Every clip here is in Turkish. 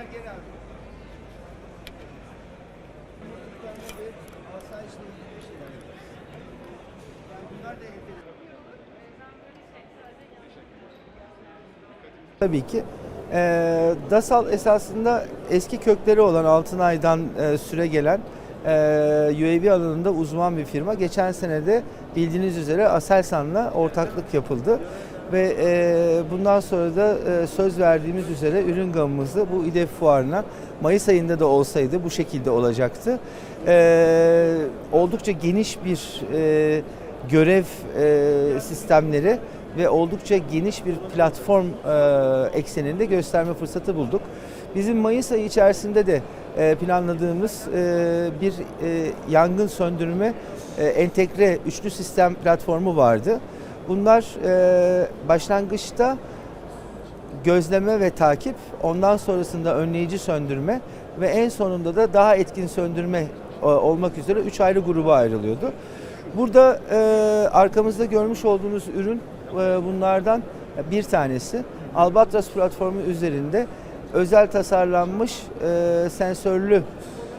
Gel gel abi. Tabii ki. Ee, e, DASAL esasında eski kökleri olan Altınay'dan e, süre gelen e, UAV alanında uzman bir firma. Geçen sene de bildiğiniz üzere Aselsan'la ortaklık yapıldı. Ve e, bundan sonra da e, söz verdiğimiz üzere ürün gamımızı bu İDEF fuarına Mayıs ayında da olsaydı bu şekilde olacaktı. E, oldukça geniş bir e, görev e, sistemleri ve oldukça geniş bir platform e, ekseninde gösterme fırsatı bulduk. Bizim Mayıs ayı içerisinde de e, planladığımız e, bir e, yangın söndürme e, entegre üçlü sistem platformu vardı. Bunlar e, başlangıçta gözleme ve takip, ondan sonrasında önleyici söndürme ve en sonunda da daha etkin söndürme e, olmak üzere üç ayrı gruba ayrılıyordu. Burada e, arkamızda görmüş olduğunuz ürün e, bunlardan bir tanesi. Albatros platformu üzerinde özel tasarlanmış e, sensörlü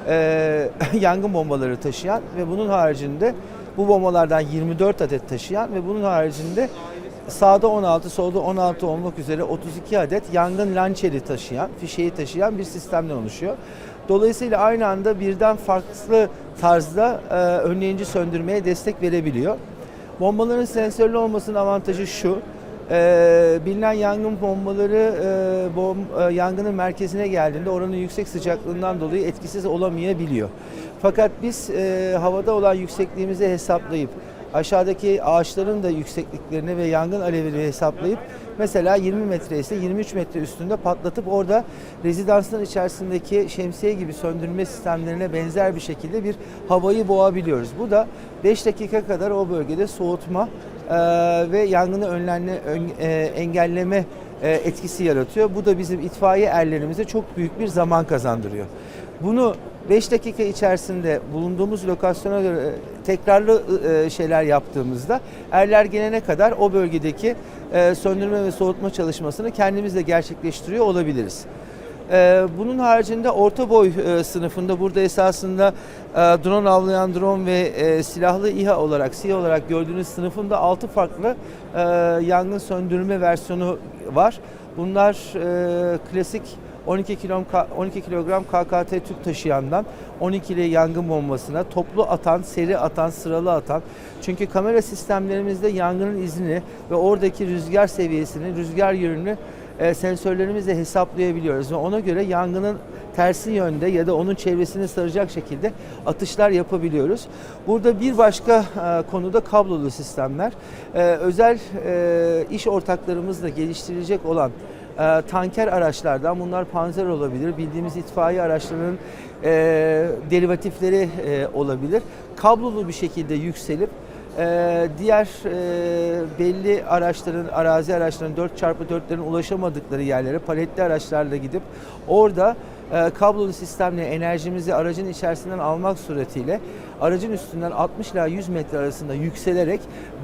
e, yangın bombaları taşıyan ve bunun haricinde bu bombalardan 24 adet taşıyan ve bunun haricinde sağda 16, solda 16 olmak üzere 32 adet yangın lançeri taşıyan, fişeği taşıyan bir sistemden oluşuyor. Dolayısıyla aynı anda birden farklı tarzda e, önleyici söndürmeye destek verebiliyor. Bombaların sensörlü olmasının avantajı şu. E, bilinen yangın bombaları e, bom, e, yangının merkezine geldiğinde oranın yüksek sıcaklığından dolayı etkisiz olamayabiliyor. Fakat biz e, havada olan yüksekliğimizi hesaplayıp aşağıdaki ağaçların da yüksekliklerini ve yangın alevleri hesaplayıp mesela 20 metre ise 23 metre üstünde patlatıp orada rezidansların içerisindeki şemsiye gibi söndürme sistemlerine benzer bir şekilde bir havayı boğabiliyoruz. Bu da 5 dakika kadar o bölgede soğutma ve yangını önlenme, ön- e, engelleme e, etkisi yaratıyor. Bu da bizim itfaiye erlerimize çok büyük bir zaman kazandırıyor. Bunu 5 dakika içerisinde bulunduğumuz lokasyona göre tekrarlı e, şeyler yaptığımızda erler gelene kadar o bölgedeki söndürme ve soğutma çalışmasını kendimiz de gerçekleştiriyor olabiliriz. Ee, Bunun haricinde orta boy e, sınıfında burada esasında e, drone avlayan drone ve e, silahlı İHA olarak, SİHA olarak gördüğünüz sınıfında 6 farklı yangın söndürme versiyonu var. Bunlar klasik 12 kilogram, 12 kilogram KKT tüp taşıyandan 12'li yangın bombasına toplu atan, seri atan, sıralı atan. Çünkü kamera sistemlerimizde yangının izini ve oradaki rüzgar seviyesini, rüzgar yönünü e, sensörlerimizle hesaplayabiliyoruz ve ona göre yangının tersi yönde ya da onun çevresini saracak şekilde atışlar yapabiliyoruz. Burada bir başka e, konuda kablolu sistemler. E, özel e, iş ortaklarımızla geliştirilecek olan e, tanker araçlardan bunlar panzer olabilir, bildiğimiz itfaiye araçlarının e, derivatifleri e, olabilir. Kablolu bir şekilde yükselip ee, diğer e, belli araçların, arazi araçların 4x4'lerin ulaşamadıkları yerlere paletli araçlarla gidip orada e, kablolu sistemle enerjimizi aracın içerisinden almak suretiyle aracın üstünden 60 ila 100 metre arasında yükselerek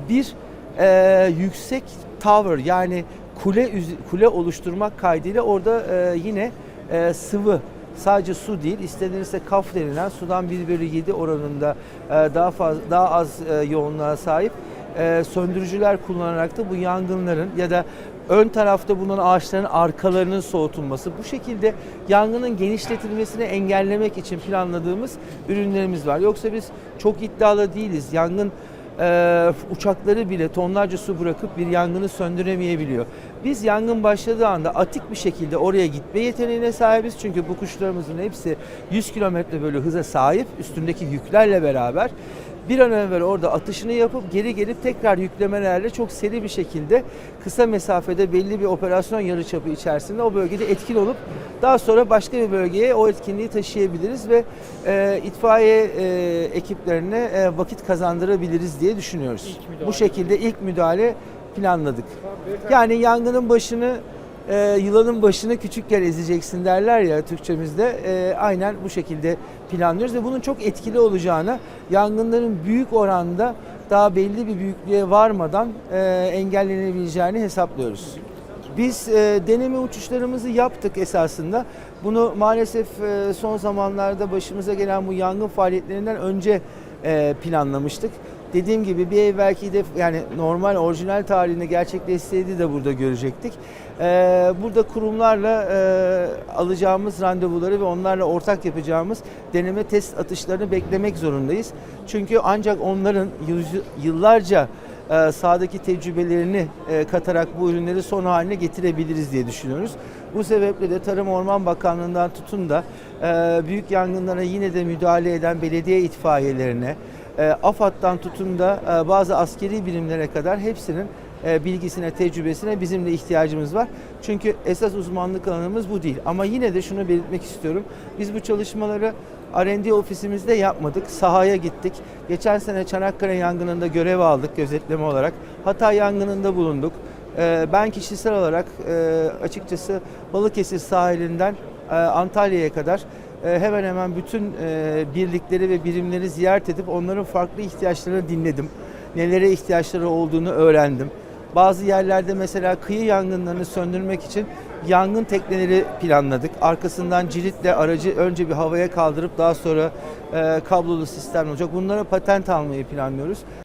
bir e, yüksek tower yani kule kule oluşturmak kaydıyla orada e, yine e, sıvı sadece su değil istenirse kaf denilen sudan 1 bölü 7 oranında e, daha fazla daha az e, yoğunluğa sahip e, söndürücüler kullanarak da bu yangınların ya da ön tarafta bulunan ağaçların arkalarının soğutulması bu şekilde yangının genişletilmesini engellemek için planladığımız ürünlerimiz var. Yoksa biz çok iddialı değiliz. Yangın e, uçakları bile tonlarca su bırakıp bir yangını söndüremeyebiliyor. Biz yangın başladığı anda atik bir şekilde oraya gitme yeteneğine sahibiz. Çünkü bu kuşlarımızın hepsi 100 km bölü hıza sahip üstündeki yüklerle beraber bir an evvel orada atışını yapıp geri gelip tekrar yüklemelerle çok seri bir şekilde kısa mesafede belli bir operasyon yarıçapı içerisinde o bölgede etkin olup daha sonra başka bir bölgeye o etkinliği taşıyabiliriz ve e, itfaiye e, ekiplerine e, vakit kazandırabiliriz diye düşünüyoruz. Bu şekilde ilk müdahale planladık. Yani yangının başını e, yılanın başını küçükken ezeceksin derler ya Türkçemizde. E, aynen bu şekilde planlıyoruz ve bunun çok etkili olacağını, yangınların büyük oranda daha belli bir büyüklüğe varmadan e, engellenebileceğini hesaplıyoruz. Biz e, deneme uçuşlarımızı yaptık esasında. Bunu maalesef e, son zamanlarda başımıza gelen bu yangın faaliyetlerinden önce e, planlamıştık. Dediğim gibi bir evvelki de yani normal orijinal tarihinde gerçekleşseydi de burada görecektik. E, burada kurumlarla e, alacağımız randevuları ve onlarla ortak yapacağımız deneme test atışlarını beklemek zorundayız. Çünkü ancak onların yıllarca e, sahadaki tecrübelerini e, katarak bu ürünleri son haline getirebiliriz diye düşünüyoruz. Bu sebeple de Tarım Orman Bakanlığı'ndan tutun da e, büyük yangınlara yine de müdahale eden belediye itfaiyelerine, AFAD'dan tutun da e, bazı askeri birimlere kadar hepsinin e, bilgisine, tecrübesine bizim de ihtiyacımız var. Çünkü esas uzmanlık alanımız bu değil. Ama yine de şunu belirtmek istiyorum. Biz bu çalışmaları R&D ofisimizde yapmadık. Sahaya gittik. Geçen sene Çanakkale yangınında görev aldık gözetleme olarak. Hatay yangınında bulunduk. Ben kişisel olarak e, açıkçası Balıkesir sahilinden e, Antalya'ya kadar e, hemen hemen bütün e, birlikleri ve birimleri ziyaret edip onların farklı ihtiyaçlarını dinledim. Nelere ihtiyaçları olduğunu öğrendim. Bazı yerlerde mesela kıyı yangınlarını söndürmek için yangın tekneleri planladık. Arkasından cilitle aracı önce bir havaya kaldırıp daha sonra e, kablolu sistem olacak. Bunlara patent almayı planlıyoruz.